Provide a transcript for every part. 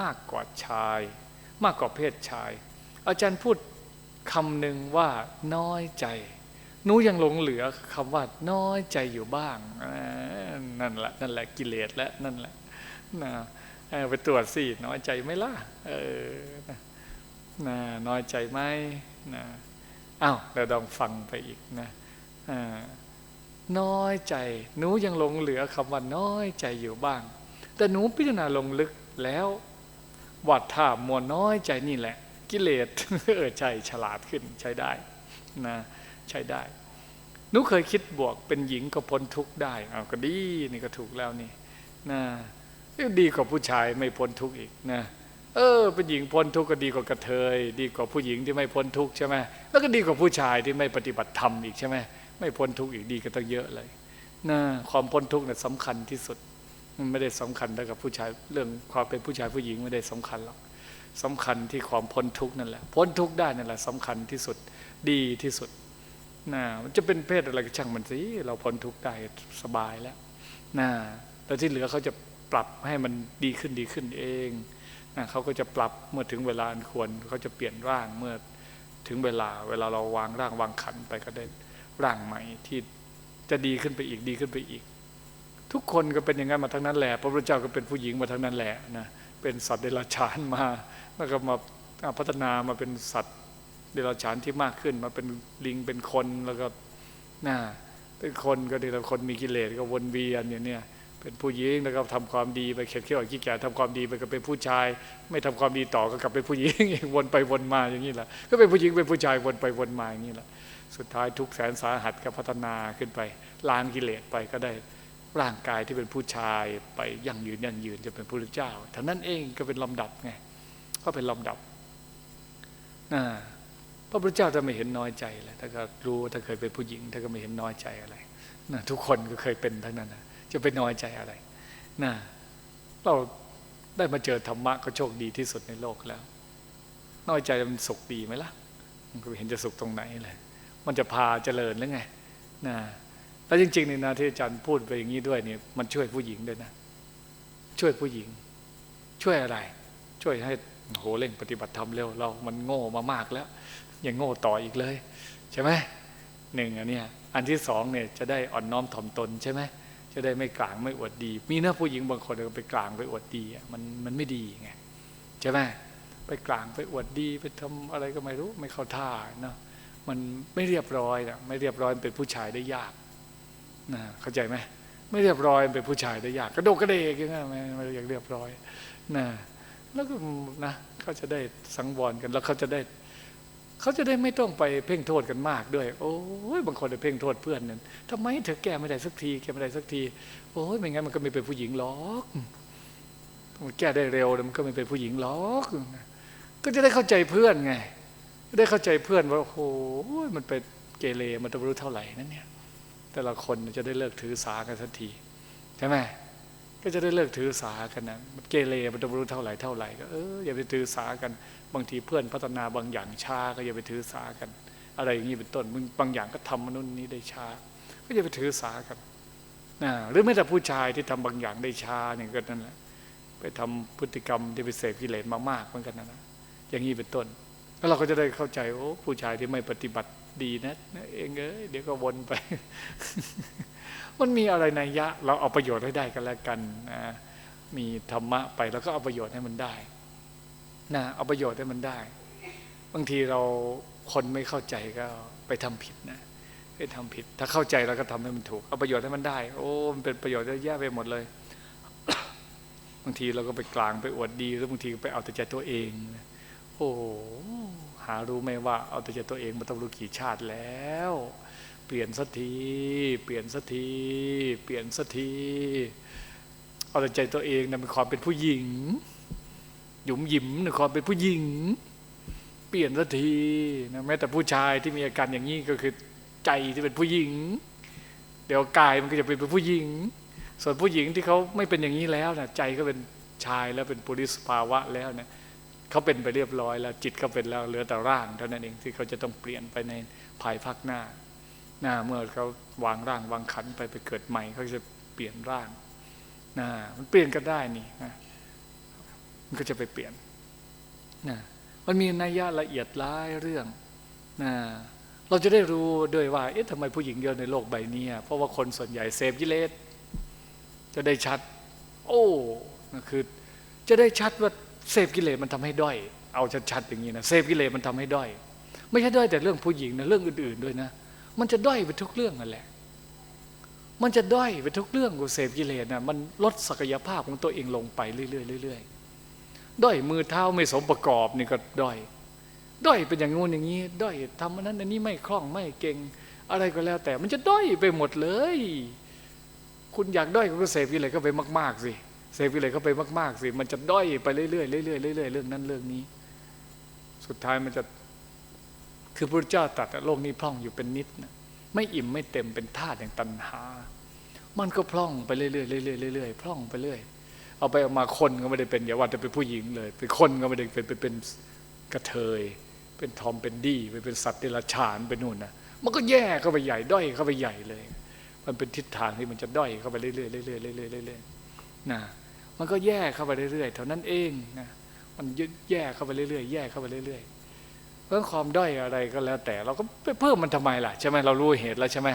มากกว่าชาย มากกว่าเพศชาย อาจารย์พูดคำหนึ่งว่าน้อยใจหนูยังหลงเหลือคำว่าน้อยใจอยู่บ้างนั่นแหละนั่นแหละกิเลสและนั่นแหละนะไปตรวจสิน้อยใจไหมล่ะเออนะน้อยใจไหมนะอ้าวเราลองฟังไปอีกนะน้อยใจหนูยังหลงเหลือคำว่าน้อยใจอยู่บ้าง แต่หนูพิจารณาลงลึกแล้ว วัดท่ามัวน้อยใจนี่แหละ กิเลสเออใจฉลาดขึ้นใช้ได้นะใช้ได้หนูเคยคิดบวกเป็นหญิงก็พ้นทุกข์ได้เอาก็ดีนี่ก็ถูกแล้วนี่นะดีกว่าผู้ชายไม่พ้นทุกข์อีกนะเออเป็นหญิงพ้นทุกข์ก็ดีกว่ากระเทย ดีกว่าผู้หญิงที่ไม่พ้นทุกข์ใช่ไหมแล้วก็ดีกว่าผู้ชายที่ไม่ปฏิบัติธรรมอีกใช่ไหมไม่พ้นทุกข์อีกดีก็ต้องเยอะเลยนะความพ้นทุกข์เนี่ยสำคัญที่สุด มันไม่ได้สำคัญเท่ากับผู้ชายเรื่องความเป็นผู้ชายผู้หญิงไม่ได้สำคัญหรอกสำคัญที่ความพ้นทุกนั่นแหละ พ้นทุกได้นั่นแหละสำคัญที่สุดดีที่สุดนะมันจะเป็นเพศอะไรก็ช่างมันสิเราพ้นทุกได้สบายแล้วนะแต่ที่เหลือเขาจะปรับให้มันดีขึ้นดีขึ้นเองนะเขาก็จะปรับเมื่อถึงเวลาอันควรเขาจะเปลี่ยนร่างเมื่อถึงเวลา เวลาเราวางร่างวางขันไปก็ได้ร่างใหม่ที่จะดีขึ้นไปอีกดีขึ้นไปอีก ทุกคนก็เป็นอย่างนั้นมาทั้งนั้นแหละพระพุทธเจ้าก็เป็นผู้หญิงมาทั้งนั้นแหละนะเป็นสัตว์เดรัจฉานมาแล้วก็มาพัฒนามาเป็นสัตว์เดรัจฉานที่มากขึ้นมาเป็นลิงเป็นคนแล้วก็น่าเป็นคนก็เดีแล้วคนมีกิเลสก็วนเวียนอย่างเนี้ยเป็นผู้หญิงแล้วก็ทำความดีไปเข็ดเขี้ยวขี้แก่ทำความดีไปก็เป็นผู้ชาย ไม่ทำความดีต่อก็กลับเป็นผู้หญิงวนไปวนมาอย่างนี้แหละก็เป็นผู้หญิงเป็นผู้ชายวนไปวนมาอย่างนี้แหละสุดท้ายทุกแสนสาหัสก็พัฒนาขึ้นไปล้างกิเลสไปก็ได้ ร่างกายที่เป็นผู้ชายไปยั่งยืนยั่งยืนจะเป็นพระเจ้าทั้งนั้นเองก็เป็นลำดับไงก็เป็นลำดับนะพระพุทธเจ้าจะไม่เห็นน้อยใจเลยถ้าก็รู้ถ้าเคยเป็นผู้หญิงถ้าก็ไม่เห็นน้อยใจอะไรนะทุกคนก็เคยเป็นทั้งนั้นนะจะไปน้อยใจอะไรนะเราได้มาเจอธรรมะก็โชคดีที่สุดในโลกแล้ว น้อยใจมันสุขดีไหมล่ะมันก็เห็นจะสุขตรงไหนเลยมันจะพาเจริญหรือไงนะ แล้วจริงๆนี่นะที่อาจารย์พูดไปอย่างนี้ด้วยเนี่ยมันช่วยผู้หญิงด้วยนะ ช่วยผู้หญิง ช่วยอะไร ช่วยให้โหเร่งปฏิบัติธรรมเร็วเรา มันโง่มามากแล้ว ยังโง่ต่ออีกเลย ใช่ไหมหนึ่งอันเนี้ยอันที่สองเนี่ยจะได้อ่อนน้อมถ่อมตนใช่ไหมจะได้ไม่กลางไม่อวดดี มีนะผู้หญิงบางคนไปกลางไปอวดดีมันมันไม่ดีไงใช่ไหมไปกลางไปอวดดีไปทำอะไรก็ไม่รู้ไม่เข้าท่าเนาะมันไม่เรียบร้อยนะไม่เรียบร้อยเป็นผู้ชายได้ยาก นะเข้าใจไหมไม่เรียบร้อยเป็นผู้ชายได้ยากกระโดดกระเดกอย่างเงี้ยไม่อยากเรียบร้อยนะแล้วก็นะเขาจะได้สังวรกันแล้วเขาจะได้เขาจะได้ไม่ต้องไปเพ่งโทษกันมากด้วย โอ้ยบางคนไปเพ่งโทษเพื่อนนี่ยทำไมเธอแก้ไม่ได้สักที แก้ไม่ได้สักที โอ้ยไม่งั้นมันก็ไม่เป็นผู้หญิงหรอกมันแก้ได้เร็วมันก็ไม่เป็นผู้หญิงหรอก ก็จะได้เข้าใจเพื่อนไง ได้เข้าใจเพื่อนว่าโอ้ยมันเป็นเกเรมันต้องรู้เท่าไหร่นั่นเนี่ย แต่ละคนจะได้เลิกถือสากันสักทีใช่ไหมก็จะได้เลิกถือสากันนะเกเรมันต้องรู้เท่าไหร่เท่าไหร่ก็เอออย่าไปถือสากัน บางทีเพื่อนพัฒนาบางอย่างช้าก็อย่าไปถือสากัน อะไรอย่างนี้เป็นต้นมึงบางอย่างก็ทำมนุษย์นี้ได้ช้า ก็อย่าไปถือสากันนะหรือแม้แต่ผู้ชายที่ทำบางอย่างได้ช้าเนี่ยก็นั่นแหละไปทำพฤติกรรมที่ไปเสพกิเลสมากๆเหมือนกันนะอย่างนี้เป็นต้น แล้วเราก็จะได้เข้าใจโอ้ผู้ชายที่ไม่ปฏิบัติ ดีนะเองเอ้ยเดี๋ยวก็วนไป มันมีอะไรในยะ เราเอาประโยชน์ให้ได้กันแล้วกันนะมีธรรมะไปแล้วก็เอาประโยชน์ให้มันได้นะเอาประโยชน์ให้มันได้ บางทีเราคนไม่เข้าใจก็ไปทำผิดนะไปทำผิด ถ้าเข้าใจเราก็ทำให้มันถูก เอาประโยชน์ให้มันได้ โอ้มันเป็นประโยชน์เยอะแยะไปหมดเลย บางทีเราก็ไปกลางไปอวดดีหรือบางทีไปเอาแต่ใจตัวเอง โอ้ หารู้ไหมว่าเอาแต่ใจตัวเองมาต้องรู้กี่ชาติแล้ว เปลี่ยนสักทีเปลี่ยนสักทีเปลี่ยนสักทีเอาแต่ใจตัวเองนะเป็นความเป็นผู้หญิง หยุมหยิมในความเป็นผู้หญิง เปลี่ยนสักทีนะแม้แต่ผู้ชายที่มีอาการอย่างนี้ก็คือใจที่เป็นผู้หญิง เดี๋ยวกายมันก็จะเป็นผู้หญิง ส่วนผู้หญิงที่เขาไม่เป็นอย่างนี้แล้วนะใจก็เป็นชายแล้วเป็นปุริสภาวะแล้วเนะ เขาเป็นไปเรียบร้อยแล้ว จิตเขาเป็นแล้วเหลือแต่ร่างเท่านั้นเองที่เขาจะต้องเปลี่ยนไปในภายภาคหน้า หน้าเมื่อเขาวางร่างวางขันไปไปเกิดใหม่เขาจะเปลี่ยนร่างนะมันเปลี่ยนกันได้นี่นะมันก็จะไปเปลี่ยนนะมันมีนัยยะละเอียดหลายเรื่องนะเราจะได้รู้ด้วยว่า เอ๊ะทำไมผู้หญิงเยอะในโลกใบนี้เพราะว่าคนส่วนใหญ่เสพกิเลสจะได้ชัด โอ้นคือจะได้ชัดว่า เสพกิเลสมันทำให้ด้อย เอาชัดๆอย่างนี้นะเสพกิเลสมันทำให้ด้อย ไม่ใช่ด้อยแต่เรื่องผู้หญิงนะเรื่องอื่นๆด้วยนะ มันจะด้อยไปทุกเรื่องนั่นแหละ มันจะด้อยไปทุกเรื่องกูเสพกิเลสนะมันลดศักยภาพของตัวเองลงไปเรื่อยๆเรื่อยๆด้อยมือเท้าไม่สมประกอบนี่ก็ด้อย ด้อยเป็นอย่างงู้นอย่างนี้ ด้อยทำอันนั้นอันนี้ไม่คล่องไม่เก่ง อะไรก็แล้ว แต่มันจะด้อยไปหมดเลย คุณอยากด้อยก็เสพกิเลสก็ไปมาก ๆสิ เสพกิเลสก็ไปมาก ๆ สิ มันจะด้อยไปเรื่อยๆเรื่อยๆเรื่อยๆเรื่องนั้นเรื่องนี้ สุดท้ายมันจะคือพระเจ้าตรัสโลกนี้พร่องอยู่เป็นนิดนะไม่อิ่มไม่เต็มเป็นธาตุแห่งตัณหา มันก็พร่องไปเรื่อยๆเรื่อยๆเรื่อยๆพร่องไปเรื่อยเอาไปเอามาคนก็ไม่ได้เป็นอย่าว่าแต่เป็นผู้หญิงเลยเป็นคนก็ไม่ได้เป็นเป็นเป็นกระเทย เป็นทอมเป็นดี้ไปเป็นสัตว์เดรัจฉานไปนู่นนะมันก็แย่เข้าไปใหญ่ด้อยเข้าไปใหญ่เลย มันเป็นทิศทางที่มันจะด้อยเข้าไปเรื่อยๆเรื่อยๆเรื่อยๆเรื่อยๆ นะมันก็แย่เข้าไปเรื่อยๆเท่านั้นเองนะมันแย่เข้าไปเรื่อยๆแย่เข้าไปเรื่อยๆเรื่องความด้อยอะไรก็แล้วแต่ เราก็ไปเพิ่มมันทำไมล่ะใช่ไหมเรารู้เหตุแล้วใช่ไหม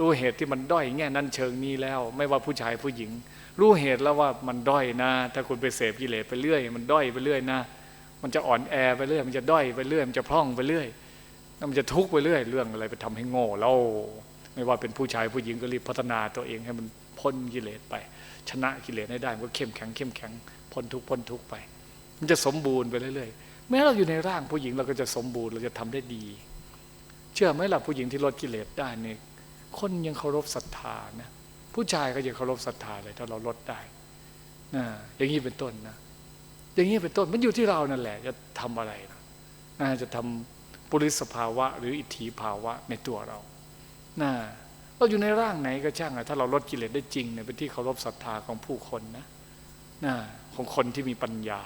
รู้เหตุที่มันด้อยแง่นั้นเชิงนี้แล้ว ไม่ว่าผู้ชายผู้หญิง รู้เหตุแล้วว่ามันด้อยนะ ถ้าคุณไปเสพกิเลสไปเรื่อย มันด้อยไปเรื่อยนะ มันจะอ่อนแอไปเรื่อย มันจะด้อยไปเรื่อย มันจะพร่องไปเรื่อยมันจะทุกข์ไปเรื่อย เรื่องอะไรไปทำให้โง่เราไม่ว่าเป็นผู้ชายผู้หญิงก็รีบพัฒนาตัวเองให้มันพ้นกิเลสไป ชนะกิเลสให้ได้มันก็เข้มแข็งเข้มแข็งพ้นทุกพ้นทุกไป มันจะสมบูรณ์ไปเรื่อยๆแม้เราอยู่ในร่างผู้หญิงเราก็จะสมบูรณ์เราจะทำได้ดี เชื่อไหมล่ะผู้หญิงที่ลดกิเลสได้เนี่ยคนยังเคารพศรัทธานะผู้ชายก็ยังเคารพศรัทธาเลยถ้าเราลดได้นะอย่างนี้เป็นต้นนะอย่างนี้เป็นต้นมันอยู่ที่เรานั่นแหละ จะทำอะไรนะนะจะทำปุริสภาวะ หรืออิทธิภาวะในตัวเรานะ เราอยู่ในร่างไหนก็ช่างอะถ้าเราลดกิเลสได้จริงเนี่ยเป็นที่เคารพศรัทธาของผู้คนนะนะของคนที่มีปัญญา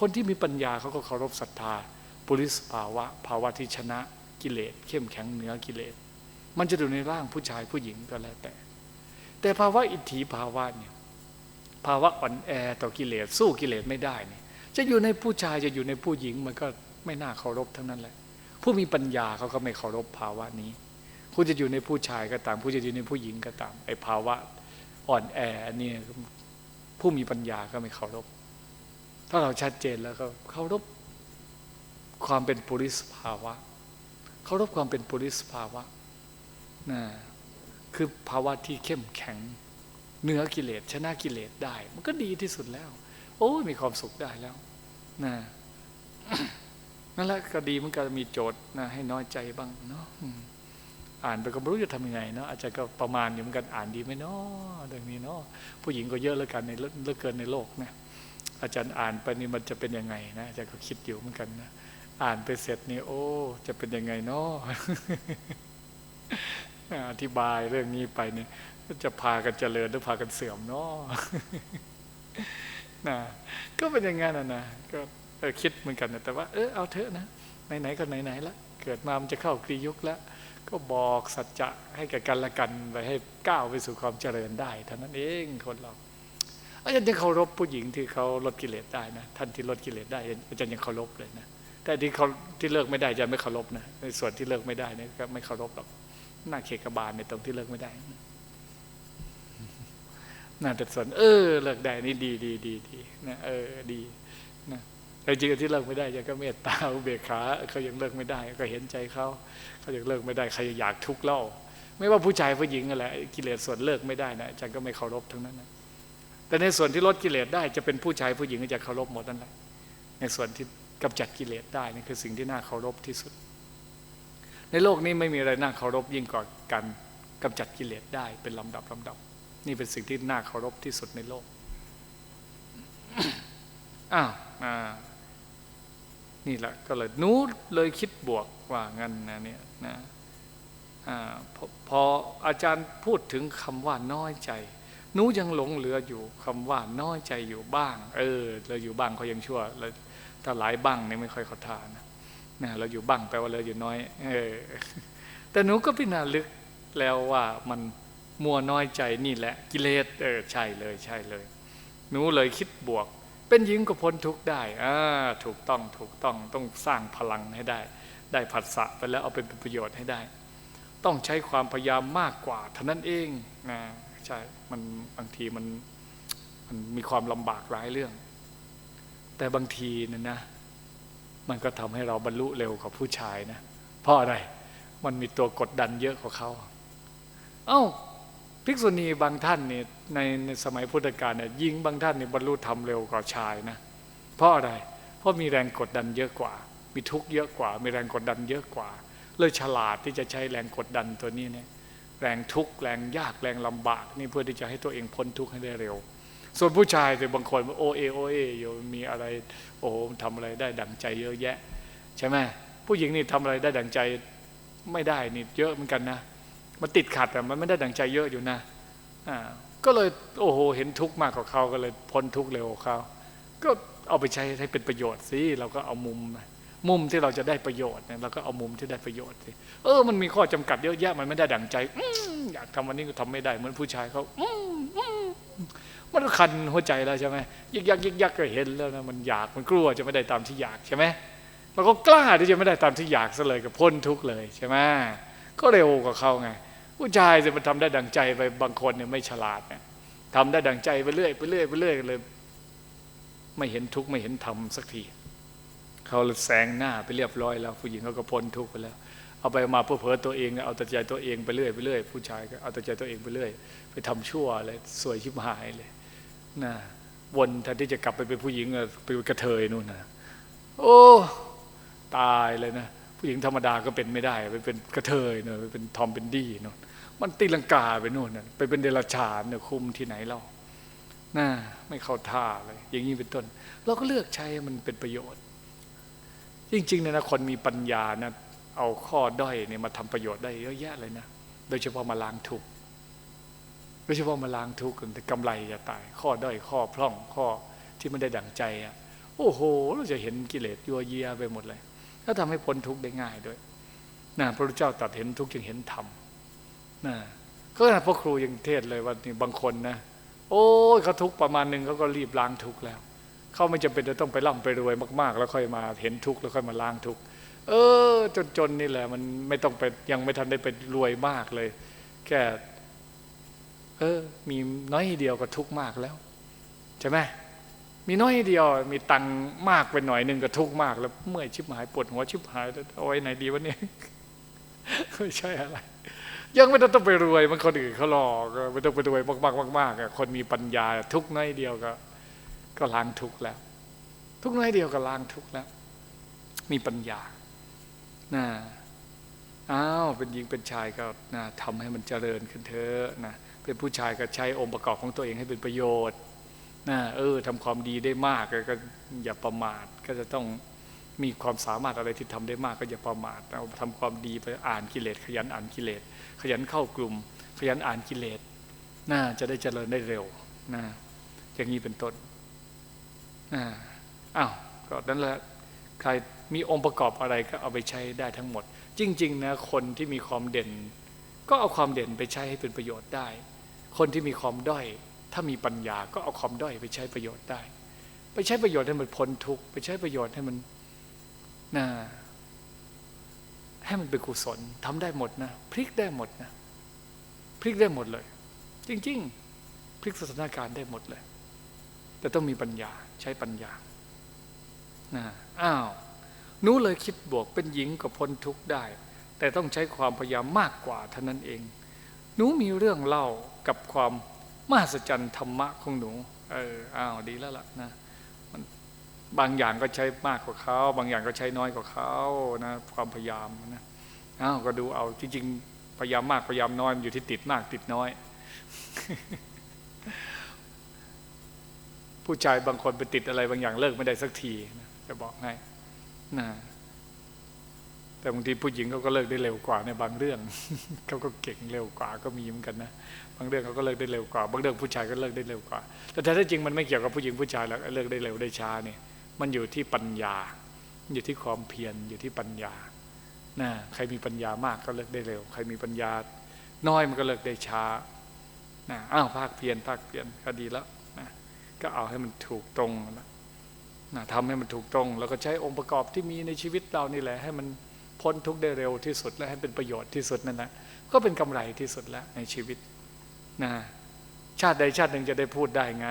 คนที่มีปัญญาเขาก็เคารพศรัทธาปุริสภาวะ ภาวะที่ชนะกิเลสเข้มแข็งเหนือกิเลส มันจะอยู่ในร่างผู้ชายผู้หญิงก็แล้วแต่ แต่ภาวะอิทธิภาวะเนี่ยภาวะอ่อนแอต่อกิเลสสู้กิเลสไม่ได้เนี่ยจะอยู่ในผู้ชายจะอยู่ในผู้หญิงมันก็ไม่น่าเคารพทั้งนั้นแหละ ผู้มีปัญญาเขาก็ไม่เคารพภาวะนี้ ผู้จะอยู่ในผู้ชายก็ตาม ผู้จะอยู่ในผู้หญิงก็ตามไอ้ภาวะอ่อนแออันี่ผู้มีปัญญาก็ไม่เคารพถ้าเราชัดเจนแล้วก็เคารพความเป็นปุริสภาวะเคารพความเป็นปุริสภาวะนะคือภาวะที่เข้มแข็งเนื้อกิเลสชนะกิเลสได้ มันก็ดีที่สุดแล้ว โอ้มีความสุขได้แล้วนะนั่นแหละก็ดีมันก็มีโจทย์นะให้น้อยใจบ้างเนาะ อ่านไปก็ไม่รู้จะทำยังไงเนาะอาจารย์ก็ประมาณอยู่เหมือนกันอ่านดีไหมเนาะเรื่องนี้เนาะผู้หญิงก็เยอะเหลือกันในเลือเกินในโลกนะอาจารย์อ่านไปนี่มันจะเป็นยังไงนะอาจารย์ก็คิดอยู่เหมือนกันนะอ่านไปเสร็จนี่โอ้จะเป็นยังไงเนาะอธิบายเรื่องนี้ไปนี่จะพากันเจริญหรือพากันเสื่อมเนาะนะก็เป็นอย่างนั้นนะนะก็คิดเหมือนกันนะแต่ว่าเออเอาเถอะนะไหนๆก็ไหนๆละเกิดมามันจะเข้ากรียุคแล้ว ก็บอกสัจจะให้กับกันละกันไปให้ก้าวไปสู่ความเจริญได้เท่านั้นเองคนเราอาจารย์ยังเคารพผู้หญิงที่เขาลดกิเลสได้นะท่านที่ลดกิเลสได้อาจารย์ยังเคารพเลยนะแต่ที่เขาที่เลิกไม่ได้อาจารย์ไม่เคารพนะในส่วนที่เลิกไม่ได้นี่ก็ไม่เคารพหรอกหน้าเขกบาลในตรงที่เลิกไม่ได้น่าแต่ส่วนเออเลิกได้นี่ดีดีดีดีนะเออดีนะ แต่จริงที่เลิกไม่ได้ยังก็เมตตาอุเบกขาเขายังเลิกไม่ได้ ก็เห็นใจเขาเขายังเลิกไม่ได้ใครอยากทุกข์เล่า ไม่ว่าผู้ชายผู้หญิงอะไรกิเลสส่วนเลิกไม่ได้นะอาจารย์ก็ไม่เคารพทั้งนั้นนะแต่ในส่วนที่ลดกิเลสได้จะเป็นผู้ชายผู้หญิงก็จะเคารพหมดนั่นแหละในส่วนที่กำจัดกิเลสได้นี่คือสิ่งที่น่าเคารพที่สุด ในโลกนี้ไม่มีอะไรน่าเคารพยิ่งกว่าการกำจัดกิเลสได้เป็นลำดับลำดับ นี่เป็นสิ่งที่น่าเคารพที่สุดในโลกอ้าวอ่า นี่แหละก็เลยนู้เลยคิดบวกว่างั้นนะเนี่ยนะพอพออาจารย์พูดถึงคำว่าน้อยใจหนูยังหลงเหลืออยู่คำว่าน้อยใจอยู่บ้าง เออ เราอยู่บ้างเขายังชั่วเราถ้าหลายบ้างเนี่ยไม่ค่อยเขาทานนะนะเราอยู่บ้างแปลว่าเราอยู่น้อย เออ แต่หนูก็พิจารณาลึกแล้วว่ามันมัวน้อยใจนี่แหละกิเลสเออใช่เลยใช่เลย หนูเลยคิดบวก เป็นหญิงก็พ้นทุกข์ได้อ่าถูกต้องถูกต้องต้องสร้างพลังให้ได้ ได้ผัสสะไปแล้วเอาเป็นประโยชน์ให้ได้ ต้องใช้ความพยายามมากกว่าเท่านั้นเองนะใช่มันบางทีมันมันมีความลำบากหลายเรื่อง แต่บางทีนะนะมันก็ทำให้เราบรรลุเร็วกว่าผู้ชายนะเพราะอะไรมันมีตัวกดดันเยอะกว่าเขา เอ้า ภิกษุณีบางท่านเนี่ยในในสมัยพุทธกาลเนี่ยยิงบางท่านเนี่ยบรรลุธรรมเร็วกว่าชายนะ เพราะอะไร เพราะมีแรงกดดันเยอะกว่า มีทุกข์เยอะกว่า มีแรงกดดันเยอะกว่า เลยฉลาดที่จะใช้แรงกดดันตัวนี้เนี่ยแรงทุกข์แรงยากแรงลำบากนี่เพื่อที่จะให้ตัวเองพ้นทุกข์ให้ได้เร็ว ส่วนผู้ชายแต่บางคนโอเอโอเออยู่มีอะไรโอ้โหทำอะไรได้ดังใจเยอะแยะ ใช่ไหมผู้หญิงนี่ทำอะไรได้ดังใจไม่ได้นี่เยอะเหมือนกันนะ มันติดขัดแต่มันไม่ได้ดังใจเยอะอยู่นะอ่าก็เลยโอ้โหเห็นทุกข์มากกว่าเขาก็เลยพ้นทุกข์เร็วกว่าเขาก็เอาไปใช้ให้เป็นประโยชน์สิเราก็เอามุม มุมที่เราจะได้ประโยชน์เนี่ยเราก็เอามุมที่ได้ประโยชน์สิเออมันมีข้อจำกัดเยอะแยะมันไม่ได้ดังใจออยากทำวันนี้ก็ทำไม่ได้เหมือนผู้ชายเขาอืมันคันหัวใจแล้วใช่ไหมยิกยักยิกยักก็เห็นแล้วนะมันอยากมันกลัวจะไม่ได้ตามที่อยากใช่ไหมเราก็กล้าที่จะไม่ได้ตามที่อยากซะเลยก็พ้นทุกข์เลยใช่ไหมก็เร็วกว่าเขาไง ผู้ชายจะมันทำได้ดังใจไปบางคนเนี่ยไม่ฉลาดเนี่ยทำได้ดังใจไปเรื่อยไปเรื่อยไปเรื่อยเลย ไม่เห็นทุกข์ไม่เห็นธรรมสักทีเขาแซงหน้าไปเรียบร้อยแล้ว ผู้หญิงเขาก็พ้นทุกข์ไปแล้ว เอาไปมาเพื่อเผลอตัวเองเอาแต่ใจตัวเองไปเรื่อยไปเรื่อยผู้ชายก็เอาแต่ใจตัวเองไปเรื่อย ไปทำชั่วเลยสวยชิบหายเลยนะวนแทนที่จะกลับไปเป็นผู้หญิงไปเป็นกระเทยนู่นนะโอ้ตายเลยนะ ผู้หญิงธรรมดาก็เป็นไม่ได้ไปเป็นกระเทยเนอะไปเป็นทอมเป็นดี้เนอะมันตีลังกาไปนู่นน่ะไปเป็นเดรัจฉานเนี่ยคุมที่ไหนเราน่าไม่เข้าท่าเลย อย่างนี้เป็นต้น เราก็เลือกใช้มันเป็นประโยชน์ จริงๆเนี่ยนะคนมีปัญญานะเอาข้อด้อยเนี่ยมาทำประโยชน์ได้เยอะแยะเลยนะโดยเฉพาะมาล้างทุกข์โดยเฉพาะมาล้างทุกข์แต่กำไรจะตาย ข้อด้อยข้อพร่องข้อที่ไม่ได้ดั่งใจอะโอ้โห เราจะเห็นกิเลสยัวเยียไปหมดเลย ถ้าทำให้พ้นทุกข์ได้ง่ายด้วยนะพระพุทธเจ้าตรัสเห็นทุกข์จึงเห็นธรรมนะก็นะพ่อครูยังเทศเลยว่านี่บางคนนะโอ้ยเขาทุกข์ประมาณหนึ่งเขาก็รีบล้างทุกข์แล้วเขาไม่จำเป็นจะต้องไปร่ำไปรวยมากๆ แล้วค่อยมาเห็นทุกข์แล้วค่อยมาล้างทุกข์เออจนๆนี่แหละ มันไม่ต้องไปยังไม่ทันได้ไปรวยมากเลย แค่เออมีน้อยเดียวก็ทุกข์มากแล้ว ใช่ไหม มีน้อยเดียว มีตังมากไปหน่อยหนึ่งก็ทุกมาก แล้วเมื่อยชิบหายปวดหัวชิบหายแล้วเอาไว้ไหนดีวะเนี่ยไม่ใช่อะไร ยังไม่ต้องไปรวยมันคนอื่นเขาหลอกไม่ต้องไปรวยมากๆมากๆคนมีปัญญาทุกน้อยเดียวก็ ก็ล้างทุกแล้ว ทุกน้อยเดียวก็ล้างทุกแล้ว มีปัญญานะอ้าวเป็นหญิงเป็นชายก็นะทำให้มันเจริญขึ้นเถอะนะเป็นผู้ชายก็ใช้องค์ประกอบของตัวเองให้เป็นประโยชน์ นะเออทำความดีได้มากก็อย่าประมาทก็จะต้องมีความสามารถอะไรที่ทำได้มากก็อย่าประมาทเอาทำความดีไปอ่านกิเลส ขยันอ่านกิเลส ขยันเข้ากลุ่ม ขยันอ่านกิเลสน่าจะได้เจริญได้เร็วนะอย่างนี้เป็นต้นอ้าวก็นั่นแหละใครมีองค์ประกอบอะไรก็เอาไปใช้ได้ทั้งหมด จริง ๆ นะคนที่มีความเด่น ก็เอาความเด่นไปใช้ให้เป็นประโยชน์ได้ คนที่มีความด้อย ถ้ามีปัญญาก็เอาความด้อยไปใช้ประโยชน์ได้ ไปใช้ประโยชน์ให้มันพ้นทุกข์ไปใช้ประโยชน์ให้มันนะให้มันเป็นกุศลทำได้หมดนะพลิกได้หมดนะพลิกได้หมดเลย จริง ๆ พลิกสถานการณ์ได้หมดเลย แต่ต้องมีปัญญาใช้ปัญญานะอ้าวนู้เลยคิดบวกเป็นหญิงก็พ้นทุกข์ได้ แต่ต้องใช้ความพยายามมากกว่าเท่านั้นเองหนูมีเรื่องเล่ากับความ มหัศจรรย์ธรรมะของหนู เอออ้าวดีแล้วล่ะนะมันบางอย่างก็ใช้มากกว่าเขา บางอย่างก็ใช้น้อยกว่าเขานะความพยายามนะอ้าวก็ดูเอาจริงๆพยายามมากพยายามน้อยอยู่ที่ติดมากติดน้อย ผู้ชายบางคนไปติดอะไรบางอย่างเลิกไม่ได้สักทีนะจะบอกให้นะแต่บางทีผู้หญิงเขาก็เลิกได้เร็วกว่าในบางเรื่องเขาก็เก่งเร็วกว่าก็มีเหมือนกันนะางเรื่องเขาก็เลิกได้เร็วกว่า บางเรื่องผู้ชายก็เลิกได้เร็วกว่า แต่แท้จริงมันไม่เกี่ยวกับผู้หญิงผู้ชายแล้วเลิกได้เร็วได้ช้าเนี่ยมันอยู่ที่ปัญญา อยู่ที่ความเพียรอยู่ที่ปัญญานะใครมีปัญญามากก็เลิกได้เร็ว ใครมีปัญญา น้อยมันก็เลิกได้ช้านะอ้าวภาคเพียรภาคเพียรก็ดีแล้วนะก็เอาให้มันถูกตรงนะนะทำให้มันถูกต้องแล้วก็ใช้องค์ประกอบที่มีในชีวิตเรานี่แหละ ให้มันพ้นทุกข์ได้เร็วที่สุดและให้เป็นประโยชน์ที่สุดนั่นแหละก็เป็นกำไรที่สุดแล้วในชีวิต นะชาติใดชาติหนึ่งจะได้พูดได้ไง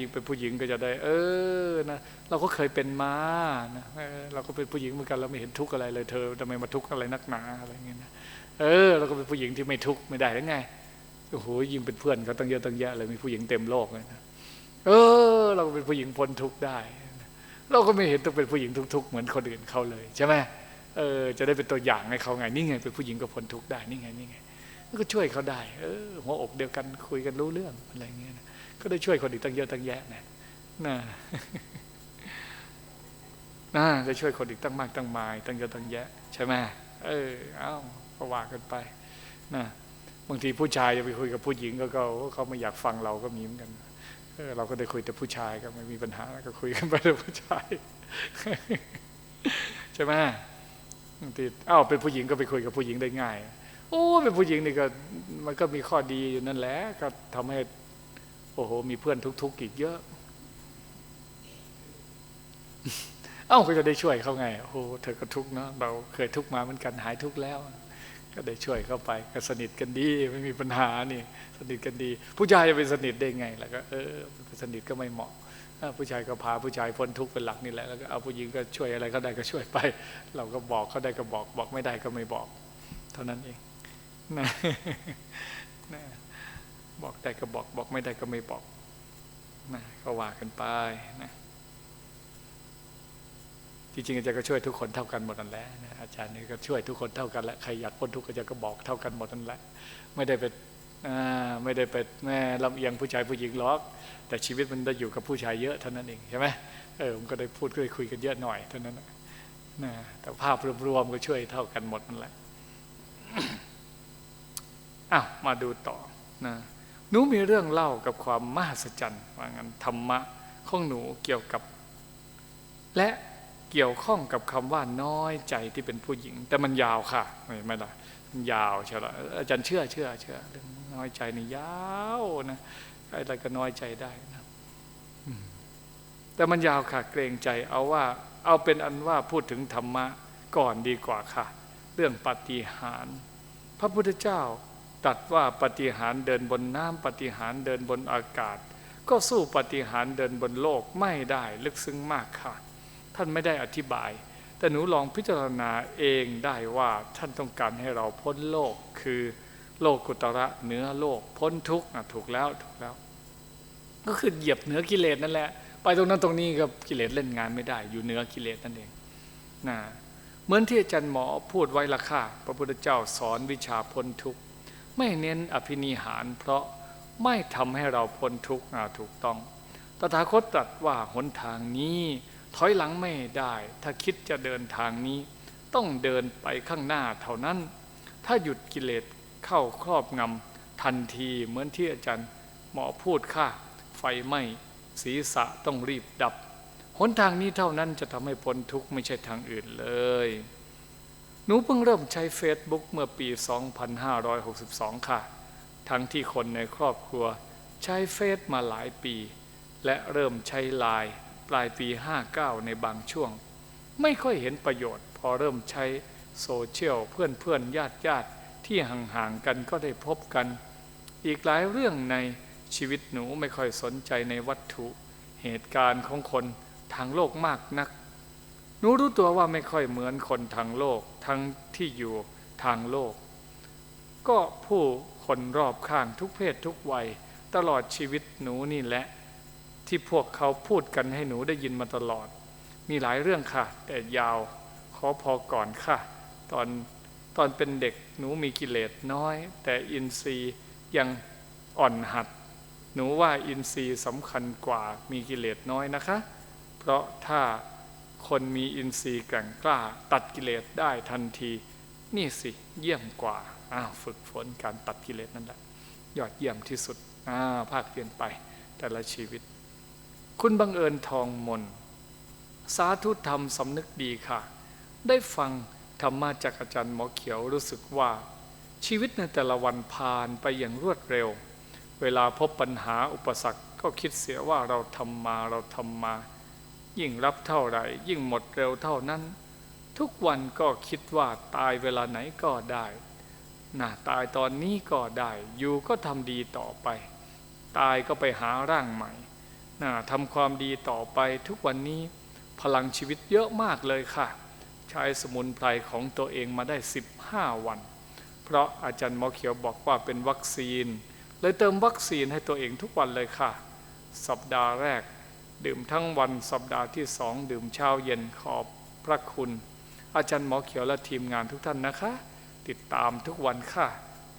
ยิ่งเป็นผู้หญิงก็จะได้ เออนะเราก็เคยเป็นมานะเออเราก็เป็นผู้หญิงเหมือนกันเราไม่เห็นทุกข์อะไรเลยเธอทำไมมาทุกข์อะไรนักหนาอะไรเงี้ยนะเออเราก็เป็นผู้หญิงที่ไม่ทุกข์ไม่ได้แล้วไงโอ้โหยิ่งเป็นเพื่อนเขาตั้งเยอะตั้งแยะเลยมีผู้หญิงเต็มโลกเลยนะเออ เราก็เป็นผู้หญิงพ้นทุกข์ได้ เราก็ไม่เห็นต้องเป็นผู้หญิงทุกข์เหมือนคนอื่นเขาเลยใช่ไหมเออจะได้เป็นตัวอย่างให้เขาไงนี่ไงเป็นผู้หญิงก็พ้นทุกข์ได้นี่ไงนี่ไง ก็ช่วยเขาได้ เออหัวอกเดียวกันคุยกันรู้เรื่องอะไรเงี้ยนะก็ได้ช่วยคนอีกตั้งเยอะตั้งแยะนะนะนะได้ช่วยคนอีกตั้งมากตั้งมายตั้งเยอะตั้งแยะใช่ไหมเออเอ้าก็ว่ากันไปนะบางทีผู้ชายจะไปคุยกับผู้หญิงก็เขาเขาไม่อยากฟังเราก็มีเหมือนกันเออเราก็ได้คุยแต่ผู้ชายก็ไม่มีปัญหาก็คุยกันไปแต่ผู้ชายใช่ไหมบางทีอ้าวเป็นผู้หญิงก็ไปคุยกับผู้หญิงได้ง่าย อ้เป็นผู้หญิงนี่ก็มันก็มีข้อดีอยู่นั่นแหละก็ทำให้โอ้โห มีเพื่อนทุกๆอีกเยอะ เอ้าก็จะได้ช่วยเขาไงโอ้โหเธอก็ทุกข์เนาะเราเคยทุกข์มาเหมือนกันหายทุกข์แล้ว ก็ได้ช่วยเข้าไป ก็สนิทกันดีไม่มีปัญหานี่ สนิทกันดี ผู้ชายจะเป็นสนิทได้ไงแล้วก็เออสนิทก็ไม่เหมาะผู้ชายก็พาผู้ชายพ้นทุกข์เป็นหลักนี่แหละแล้วก็เอาผู้หญิงก็ช่วยอะไรก็ได้ก็ช่วยไป เราก็บอกเขาได้ก็บอกบอกไม่ได้ก็ไม่บอก เท่านั้นเอง นะนะบอกได้ก็บอกบอกไม่ได้ก็ไม่บอกนะก็ว่ากันไปนะจริงๆอาจารย์ก็ช่วยทุกคนเท่ากันหมดนั่นแหละนะอาจารย์นี่ก็ช่วยทุกคนเท่ากันแหละใครอยากพ้นทุกข์อาจารย์ก็บอกเท่ากันหมดนั่นแหละ ไม่ได้ไปไม่ได้ไปแม่ลำเอียงผู้ชายผู้หญิงหรอก แต่ชีวิตมันได้อยู่กับผู้ชายเยอะเท่านั้นเองใช่ไหมเออมันก็ได้พูดได้คุยกันเยอะหน่อยเท่านั้นนะแต่ภาพรวมๆก็ช่วยเท่ากันหมดนั่นแหละ อ้าวมาดูต่อนะหนูมีเรื่องเล่ากับความมหัศจรรย์ว่างั้นธรรมะของหนูเกี่ยวกับ และเกี่ยวข้องกับคำว่าน้อยใจที่เป็นผู้หญิง แต่มันยาวค่ะไม่ไม่ได้มันยาวเชียวละอาจารย์เชื่อเชื่อเชื่อเรื่องน้อยใจนี่ยาวนะอะไรก็น้อยใจได้นะแต่มันยาวค่ะ เกรงใจเอาว่า เอาเป็นอันว่าพูดถึงธรรมะก่อนดีกว่าค่ะ เรื่องปฏิหาร พระพุทธเจ้า ตรัสว่าปฏิหารเดินบนน้ำปฏิหารเดินบนอากาศ ก็สู้ปฏิหารเดินบนโลกไม่ได้ลึกซึ้งมากค่ะท่านไม่ได้อธิบาย แต่หนูลองพิจารณาเองได้ว่าท่านต้องการให้เราพ้นโลกคือโลกกุตระเนื้อโลกพ้นทุกข์ถูกแล้วถูกแล้ว ก็คือเหยียบเหนือกิเลสนั่นแหละ ไปตรงนั้นตรงนี้กับกิเลสเล่นงานไม่ได้ อยู่เหนือกิเลสนั่นเองนะเหมือนที่อาจารย์หมอพูดไว้ละค่ะพระพุทธเจ้าสอนวิชาพ้นทุกข์ ไม่เน้นอภินิหาร เพราะไม่ทำให้เราพ้นทุกข์ถูกต้อง ตถาคตตรัสว่าหนทางนี้ ถอยหลังไม่ได้ ถ้าคิดจะเดินทางนี้ ต้องเดินไปข้างหน้าเท่านั้น ถ้าหยุดกิเลสเข้าครอบงำทันทีเหมือนที่อาจารย์หมอพูดค่ะ ไฟไหม้ศีรษะต้องรีบดับ หนทางนี้เท่านั้นจะทำให้พ้นทุกข์ไม่ใช่ทางอื่นเลย หนูเพิ่งเริ่มใช้เฟซบุ๊กเมื่อปี 2562 ค่ะ ทั้งที่คนในครอบครัวใช้เฟซมาหลายปี และเริ่มใช้ไลน์ปลายปี 59 ในบางช่วง ไม่ค่อยเห็นประโยชน์ พอเริ่มใช้โซเชียลเพื่อนเพื่อนญาติญาติที่ห่างๆกันก็ได้พบกัน อีกหลายเรื่องในชีวิตหนูไม่ค่อยสนใจในวัตถุ เหตุการณ์ของคนทางโลกมากนัก หนูรู้ตัวว่าไม่ค่อยเหมือนคนทางโลกทั้งที่อยู่ทางโลก ก็ผู้คนรอบข้างทุกเพศทุกวัย ตลอดชีวิตหนูนี่แหละ ที่พวกเขาพูดกันให้หนูได้ยินมาตลอด มีหลายเรื่องค่ะ แต่ยาวขอพอก่อนค่ะ ตอนตอนเป็นเด็กหนูมีกิเลสน้อย แต่อินทรีย์ยังอ่อนหัด หนูว่าอินทรีย์สำคัญกว่ามีกิเลสน้อยนะคะ เพราะถ้า คนมีอินทรีย์แกร่งกล้า ตัดกิเลสได้ทันที นี่สิเยี่ยมกว่าอ้าวฝึกฝนการตัดกิเลสนั่นแหละ ยอดเยี่ยมที่สุดอ้าภาคเปลี่ยนไป แต่ละชีวิต คุณบังเอิญทองมน สาธุธรรมสำนึกดีค่ะ ได้ฟังธรรมะจากอาจารย์หมอเขียวรู้สึกว่า ชีวิตในแต่ละวันผ่านไปอย่างรวดเร็ว เวลาพบปัญหาอุปสรรคก็คิดเสียว่าเราทำมาเราทำมา ยิ่งรับเท่าไหร่ ยิ่งหมดเร็วเท่านั้น ทุกวันก็คิดว่าตายเวลาไหนก็ได้น่าตายตอนนี้ก็ได้ อยู่ก็ทำดีต่อไป ตายก็ไปหาร่างใหม่น่าทำความดีต่อไปทุกวันนี้พลังชีวิตเยอะมากเลยค่ะ ใช้สมุนไพรของตัวเองมาได้ 15 วัน เพราะอาจารย์หมอเขียวบอกว่าเป็นวัคซีน เลยเติมวัคซีนให้ตัวเองทุกวันเลยค่ะ สัปดาห์แรก ดื่มทั้งวันสัปดาห์ที่สองดื่มเช้าเย็นขอบพระคุณ อาจารย์หมอเขียวและทีมงานทุกท่านนะคะ ติดตามทุกวันค่ะ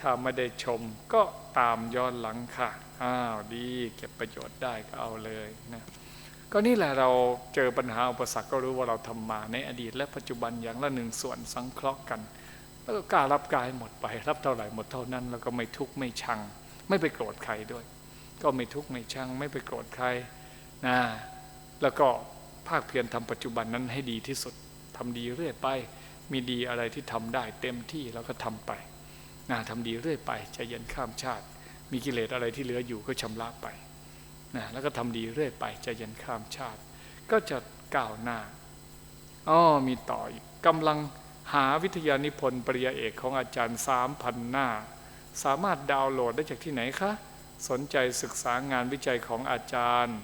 ถ้าไม่ได้ชมก็ตามย้อนหลังค่ะ อ้าวดีเก็บประโยชน์ได้ก็เอาเลยนะก็นี่แหละเราเจอปัญหาอุปสรรคก็รู้ว่าเราทำมาในอดีต และปัจจุบันอย่างละหนึ่งส่วนสังเคราะห์กัน แล้วก็กล้ารับกายหมดไป รับเท่าไหร่หมดเท่านั้น แล้วก็ไม่ทุกข์ไม่ชัง ไม่ไปโกรธใครด้วย ก็ไม่ทุกข์ไม่ชัง ไม่ไปโกรธใคร นะแล้วก็ภาคเพียรทำปัจจุบันนั้นให้ดีที่สุดทำดีเรื่อยไป มีดีอะไรที่ทำได้เต็มที่แล้วก็ทำไปนะทำดีเรื่อยไปใจเย็นข้ามชาติ มีกิเลสอะไรที่เหลืออยู่ก็ชำระไปนะแล้วก็ทำดีเรื่อยไปใจเย็นข้ามชาติ ก็จะก้าวหน้าอ๋อมีต่ออีกกำลังหาวิทยานิพนธ์ปริยเอกของอาจารย์สามพันหน้า สามารถดาวน์โหลดได้จากที่ไหนคะ สนใจศึกษางานวิจัยของอาจารย์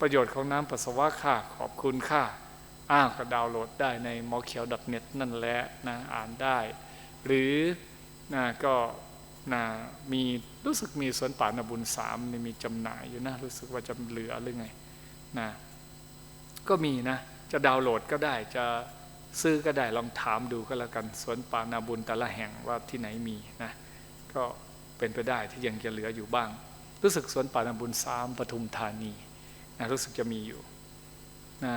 ประโยชน์ของน้ำปัสสาวะค่ะ ขอบคุณค่ะอ้าวก็ดาวน์โหลดได้ในมอเขียว .net นั่นแหละนะอ่านได้ หรือนะก็นะมีรู้สึกมีสวนป่านาบุญสามนี่มีจำหน่ายอยู่นะ รู้สึกว่าจะเหลือหรือไงนะก็มีนะ จะดาวน์โหลดก็ได้จะซื้อก็ได้ลองถามดูก็แล้วกันสวนป่านาบุญแต่ละแห่งว่าที่ไหนมีนะก็เป็นไปได้ที่ยังจะเหลืออยู่บ้าง รู้สึกสวนป่านาบุญสามปทุมธานี รู้สึกจะมีอยู่นะ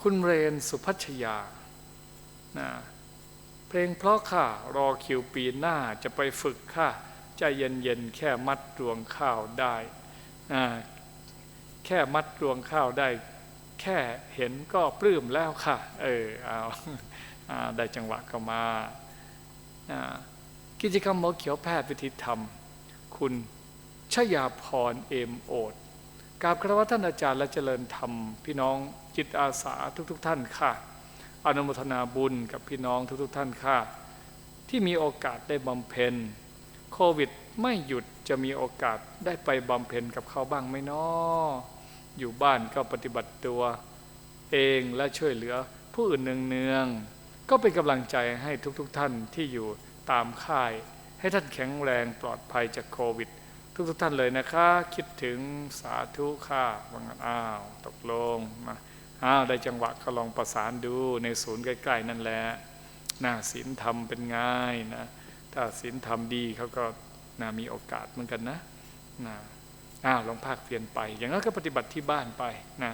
คุณเรนสุพัชยานะเพลงเพราะค่ะ รอคิวปีหน้าจะไปฝึกค่ะ ใจเย็นๆ แค่มัดรวงข้าวได้นะแค่มัดรวงข้าวได้ แค่เห็นก็ปลื้มแล้วค่ะ เออเอาอาได้จังหวะก็มาอ่ากิจกรรมหมอเขียวแพทย์วิธีธรรม คุณชยาพรเอมโอด กราบคารวะท่านอาจารย์และเจริญธรรม พี่น้องจิตอาสาทุกๆทท่านค่ะอนุโมทนาบุญกับพี่น้องทุกๆทท่านค่ะที่มีโอกาสได้บำเพ็ญโควิดไม่หยุดจะมีโอกาสได้ไปบำเพ็ญกับเขาบ้างไหมนาะอยู่บ้านก็ปฏิบัติตัวเองและช่วยเหลือผู้อื่นเนืองๆก็เป็นกำลังใจให้ทุกๆทท่านที่อยู่ตามค่าย ให้ท่านแข็งแรงปลอดภัยจากโควิด ทุกทุกท่านเลยนะคะ คิดถึงสาธุค่ะวังอ้าว ตกลงมาอ้าวได้จังหวะก็ลองประสานดูในศูนย์ใกล้ ๆ นั่นแหละน่าศีลธรรมเป็นง่ายนะถ้าศีลธรรมดีเขาก็น่ามีโอกาสเหมือนกันนะนะอ้าวลองภาคเพียนไป อย่างนั้นก็ปฏิบัติที่บ้านไปนะ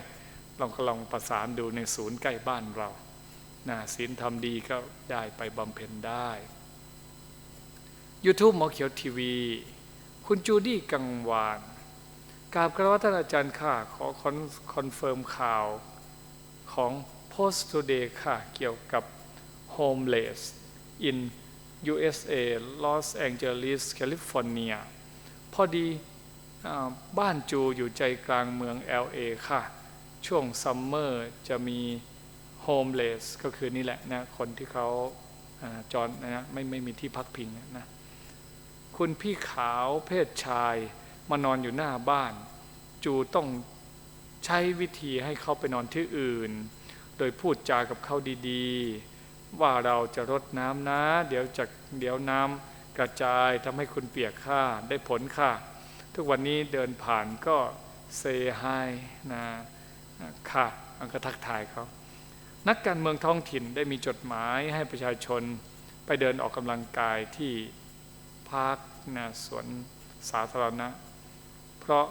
ลองก็ลองประสานดูในศูนย์ใกล้บ้านเรานะศีลธรรมดีก็ได้ไปบำเพ็ญได้ YouTube หมอเขียวทีวี คุณจูดี้กังวานกราบกระว่าท่านอาจารย์ค่ะ ขอคอนคอนเฟิร์มข่าวของ Post Today ค่ะ เกี่ยวกับ Homeless in USA Los Angeles California พอดีบ้านจูอยู่ใจกลางเมือง LA ค่ะ ช่วงซัมเมอร์จะมี Homeless ก็คือนี่แหละนะ คนที่เขาจอนนะไม่ไม่มีที่พักพิงนะ คุณพี่ขาวเพศชายมานอนอยู่หน้าบ้าน จูต้องใช้วิธีให้เขาไปนอนที่อื่น โดยพูดจากับเขาดีๆ ว่าเราจะรดน้ำนะ เดี๋ยวจะเดี๋ยวน้ำกระจายทำให้คุณเปียกค่าได้ผลค่ะ ทุกวันนี้เดินผ่านก็เซฮนะค่ะอังกทักทายเขานักการเมืองท้องถิ่นได้มีจดหมายให้ประชาชนไปเดินออกกำลังกายที่ พาร์คนะสวนสาธารณะ เพราะ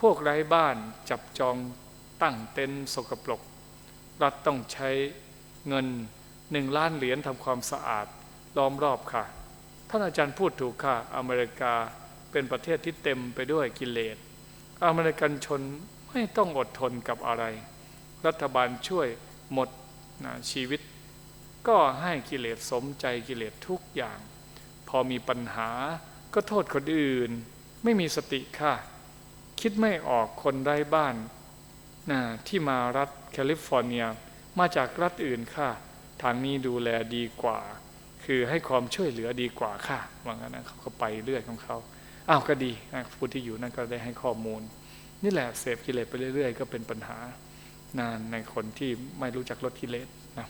พวกไร้บ้านจับจองตั้งเต็นท์สกปรก รัฐต้องใช้เงินหนึ่งล้านเหรียญทำความสะอาดล้อมรอบค่ะ ท่านอาจารย์พูดถูกค่ะ อเมริกาเป็นประเทศที่เต็มไปด้วยกิเลส อเมริกันชนไม่ต้องอดทนกับอะไร รัฐบาลช่วยหมดนะชีวิต ก็ให้กิเลสสมใจกิเลสทุกอย่าง พอมีปัญหาก็โทษคนอื่น ไม่มีสติค่ะ คิดไม่ออกคนไร้บ้านนะที่มารัฐแคลิฟอร์เนีย มาจากรัฐอื่นค่ะ ทางนี้ดูแลดีกว่า คือให้ความช่วยเหลือดีกว่าค่ะว่างั้นนะเขาก็ไปเรื่อยของเขาอ้าวก็ดีนะผู้ที่อยู่นั่นก็ได้ให้ข้อมูล นี่แหละเสพกิเลสไปเรื่อย ๆ ก็เป็นปัญหานานในคนที่ไม่รู้จักลดกิเลสนะ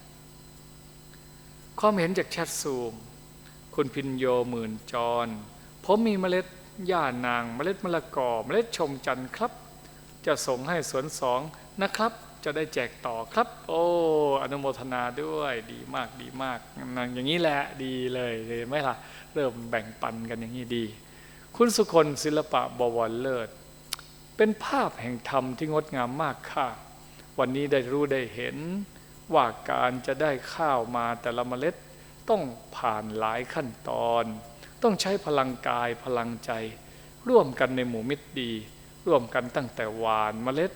ความเห็นจากแชทซูม คุณพินโยหมื่นจร ผมมีเมล็ดย่านาง เมล็ดมะละกอ เมล็ดชมจันทร์ครับ จะส่งให้สวนสองนะครับ จะได้แจกต่อครับ โอ้อนุโมทนาด้วยดีมากดีมากนั่นอย่างนี้แหละดีเลยเห็นไหมล่ะ เริ่มแบ่งปันกันอย่างนี้ดี คุณสุคนศิลปะบวรเลิศเป็นภาพแห่งธรรมที่งดงามมากค่ะ วันนี้ได้รู้ได้เห็นว่าการจะได้ข้าวมาแต่ละเมล็ด ต้องผ่านหลายขั้นตอน ต้องใช้พลังกายพลังใจ ร่วมกันในหมู่มิตรดี ร่วมกันตั้งแต่หวานเมล็ด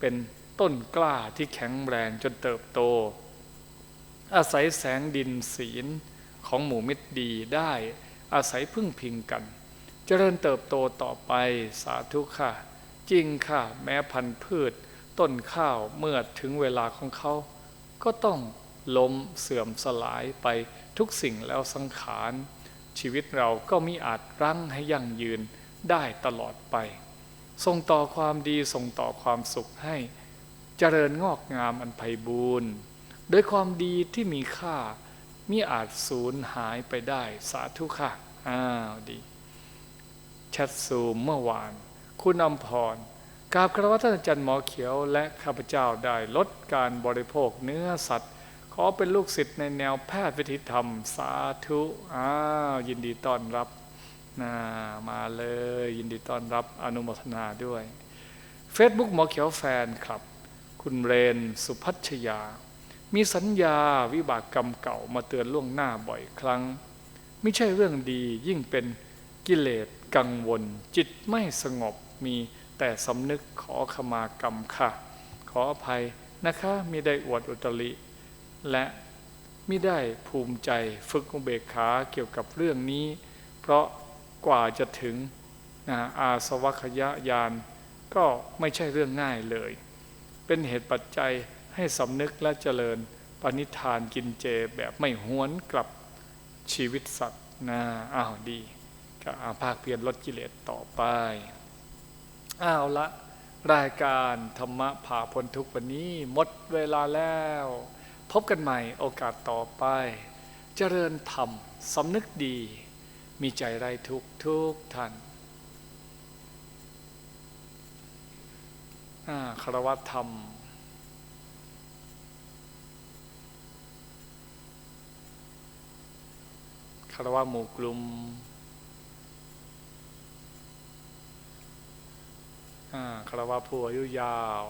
เป็นต้นกล้าที่แข็งแรงจนเติบโต อาศัยแสงดินศีลของหมู่มิตรดีได้อาศัยพึ่งพิงกัน เจริญเติบโตต่อไปสาธุค่ะ จริงค่ะ แม้พันธุ์พืช ต้นข้าวเมื่อถึงเวลาของเขา ก็ต้อง ล้มเสื่อมสลายไปทุกสิ่งแล้วสังขาร ชีวิตเราก็มิอาจรั้งให้ยั่งยืนได้ตลอดไป ส่งต่อความดีส่งต่อความสุขให้ เจริญงอกงามอันไพบูรณ์โดยความดีที่มีค่ามิอาจสูญหายไปได้สาธุค่ะ อ้าวดีแชทซูมเมื่อวาน คุณอมพรกราบคารวะท่านอาจารย์หมอเขียวและข้าพเจ้าได้ลดการบริโภคเนื้อสัตว์ อเป็นลูกศิษย์ในแนวแพทย์วิถีธรรม สาธุอ้าวยินดีต้อนรับนะมาเลย ยินดีต้อนรับอนุโมทนาด้วย Facebook หมอเขียวแฟนครับ คุณเรนสุพัชยา มีสัญญาวิบากกรรมเก่ามาเตือนล่วงหน้าบ่อยครั้ง ไม่ใช่เรื่องดียิ่งเป็นกิเลสกังวล จิตไม่สงบมีแต่สำนึกขอขมากรรมค่ะ ขออภัยนะคะมิได้อวดอุตริ และไมิได้ภูมิใจฝึกอุเบกขาเกี่ยวกับเรื่องนี้ เพราะกว่าจะถึงนะอาสวัคยญาณก็ไม่ใช่เรื่องง่ายเลย เป็นเหตุปัจจัยให้สำนึกและเจริญปณิธานกินเจแบบไม่หวนกลับชีวิตสัตว์นะอ้าวดี ก็อาภาคเพียรลดกิเลสต่อไป อ้าวละ รายการธรรมะผ่าพ้นทุกวันนี้หมดเวลาแล้ว พบกันใหม่โอกาสต่อไป เจริญธรรมสำนึกดี มีใจไรทุกทุกท่านอ่าคารวะธรรมคารวะหมู่กลุ่มอ่าคารวะผู้อายุยาว